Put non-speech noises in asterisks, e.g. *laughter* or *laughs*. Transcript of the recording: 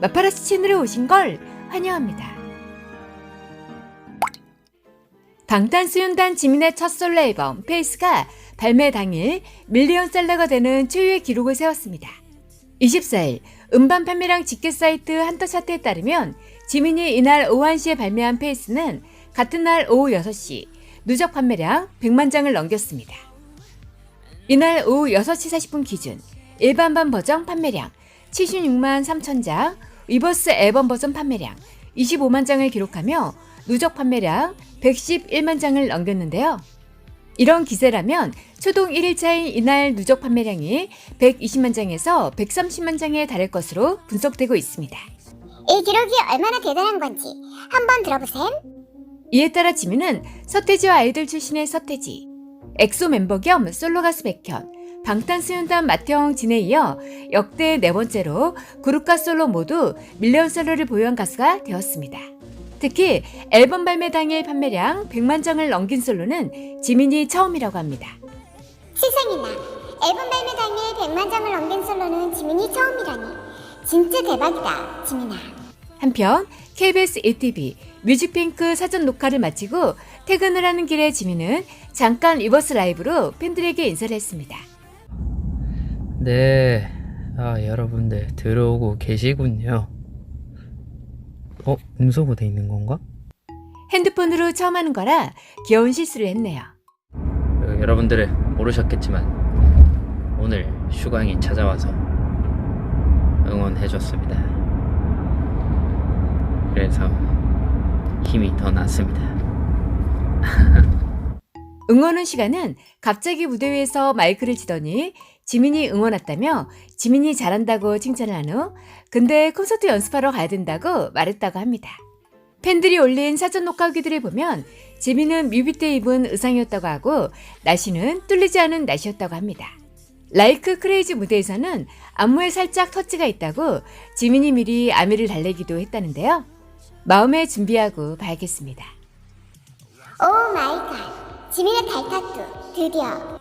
마파라치 채널에 오신 걸 환영합니다. 방탄소년단 지민의 첫 솔로 앨범 페이스가 발매 당일 밀리언셀러가 되는 초유의 기록을 세웠습니다. 24일 음반 판매량 집계 사이트 한터 차트에 따르면 지민이 이날 오후 1시에 발매한 페이스는 같은 날 오후 6시 누적 판매량 100만 장을 넘겼습니다. 이날 오후 6시 40분 기준 일반반 버전 판매량 76만 3천 장, 위버스 앨범 버전 판매량 25만 장을 기록하며 누적 판매량 111만 장을 넘겼는데요. 이런 기세라면 초동 1일차인 이날 누적 판매량이 120만 장에서 130만 장에 달할 것으로 분석되고 있습니다. 이 기록이 얼마나 대단한 건지 한번 들어보셈. 이에 따라 지민은 서태지와 아이돌 출신의 서태지, 엑소 멤버 겸 솔로 가수 백현, 방탄소년단 맏형 진에 이어 역대 네 번째로 그룹과 솔로 모두 밀리언 솔로를 보유한 가수가 되었습니다. 특히 앨범 발매 당일 판매량 100만 장을 넘긴 솔로는 지민이 처음이라고 합니다. 세상에나 앨범 발매 당일 100만 장을 넘긴 솔로는 지민이 처음이라니 진짜 대박이다 지민아. 한편 KBS 1TV 뮤직뱅크 사전 녹화를 마치고 퇴근을 하는 길에 지민은 잠깐 리버스 라이브로 팬들에게 인사를 했습니다. 네, 아, 여러분들 들어오고 계시군요. 어, 음소거 돼 있는 건가? 핸드폰으로 처음 하는 거라 귀여운 실수를 했네요. 어, 여러분들은 모르셨겠지만 오늘 슈강이 찾아와서 응원해줬습니다. 그래서 힘이 더 났습니다. *laughs* 응원은 시간은 갑자기 무대 위에서 마이크를 치더니 지민이 응원 왔다며 지민이 잘한다고 칭찬을 한 후 근데 콘서트 연습하러 가야 된다고 말했다고 합니다. 팬들이 올린 사전 녹화 후기들을 보면 지민은 뮤비 때 입은 의상이었다고 하고 날씨는 뚫리지 않은 날씨였다고 합니다. 라이크 크레이지 무대에서는 안무에 살짝 터치가 있다고 지민이 미리 아미를 달래기도 했다는데요. 마음에 준비하고 봐야겠습니다. 오 마이 갓. 지민의 발타투 드디어